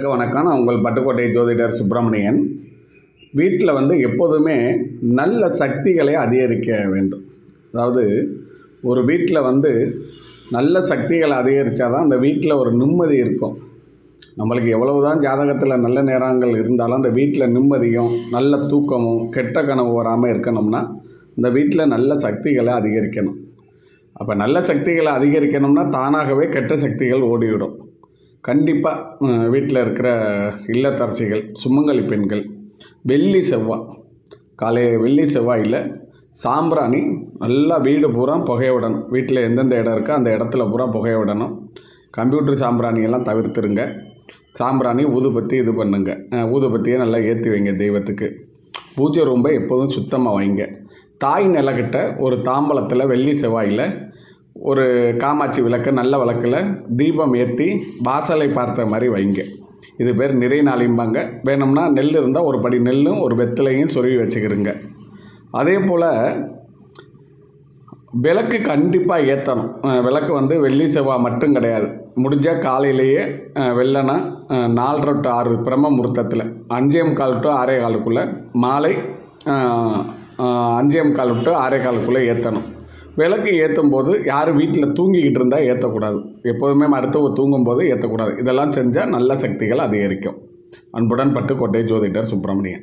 வணக்கம். நான் உங்கள் பட்டுக்கோட்டை ஜோதிடர் சுப்பிரமணியன். வீட்டில் வந்து எப்போதுமே நல்ல சக்திகளை அதிகரிக்க வேண்டும். அதாவது ஒரு வீட்டில் வந்து நல்ல சக்திகளை அதிகரித்தா தான் அந்த வீட்டில் ஒரு நிம்மதி இருக்கும். நம்மளுக்கு எவ்வளவு தான் ஜாதகத்தில் நல்ல நேரங்கள் இருந்தாலும் அந்த வீட்டில் நிம்மதியும் நல்ல தூக்கமும் கெட்ட கனவு வராமல் இருக்கணும்னா இந்த வீட்டில் நல்ல சக்திகளை அதிகரிக்கணும். அப்போ நல்ல சக்திகளை அதிகரிக்கணும்னா தானாகவே கெட்ட சக்திகள் ஓடிவிடும். கண்டிப்பாக வீட்டில் இருக்கிற இல்லத்தரசிகள் சுமங்கலி பெண்கள் வெள்ளி செவ்வாய் காலை வெள்ளி செவ்வாயில் சாம்பிராணி நல்லா வீடு பூரா புகைய விடணும். வீட்டில் எந்தெந்த இடம் இருக்கோ அந்த இடத்துல பூரா புகைய விடணும். கம்ப்யூட்டர் சாம்பிராணியெல்லாம் தவிர்த்துருங்க. சாம்பிராணி ஊதுபத்தி இது பண்ணுங்க. ஊதுபத்தியை நல்லா ஏற்றி வைங்க தெய்வத்துக்கு. பூஜை ரூம்பை எப்போதும் சுத்தமாக வைங்க. தாய் நிலக்கிட்ட ஒரு தாம்பலத்தில் வெள்ளி செவ்வாயில் ஒரு காமாட்சி விளக்கு நல்ல விளக்கில் தீபம் ஏற்றி வாசலை பார்த்த மாதிரி வைங்க. இது பேர் நிறை நாளிம்பாங்க. வேணும்னா நெல் இருந்தால் ஒரு படி நெல்லும் ஒரு வெத்தலையும் சொருவி வச்சுக்கிறங்க அதே போல் விளக்கு கண்டிப்பாக ஏற்றணும் விளக்கு வந்து வெள்ளி செவ்வாய் மட்டும் கிடையாது. முடிஞ்சால் காலையிலேயே வெள்ளனா நாலரை டு ஆறு பிரம்ம முகூர்த்தத்தில் அஞ்சே கால் டு ஆறே காலுக்குள்ளே மாலை அஞ்சே கால் டு ஆறே காலுக்குள்ளே ஏற்றணும் விளக்கு ஏற்றும் போது யார் வீட்டில் தூங்கிக்கிட்டு இருந்தால் ஏற்றக்கூடாது எப்போதுமே அடுத்தவங்க தூங்கும்போது ஏற்றக்கூடாது இதெல்லாம் செஞ்சால் நல்ல சக்திகள் அதிகரிக்கும். அன்புடன் பட்டுக்கோட்டை ஜோதிடர் சுப்பிரமணியன்.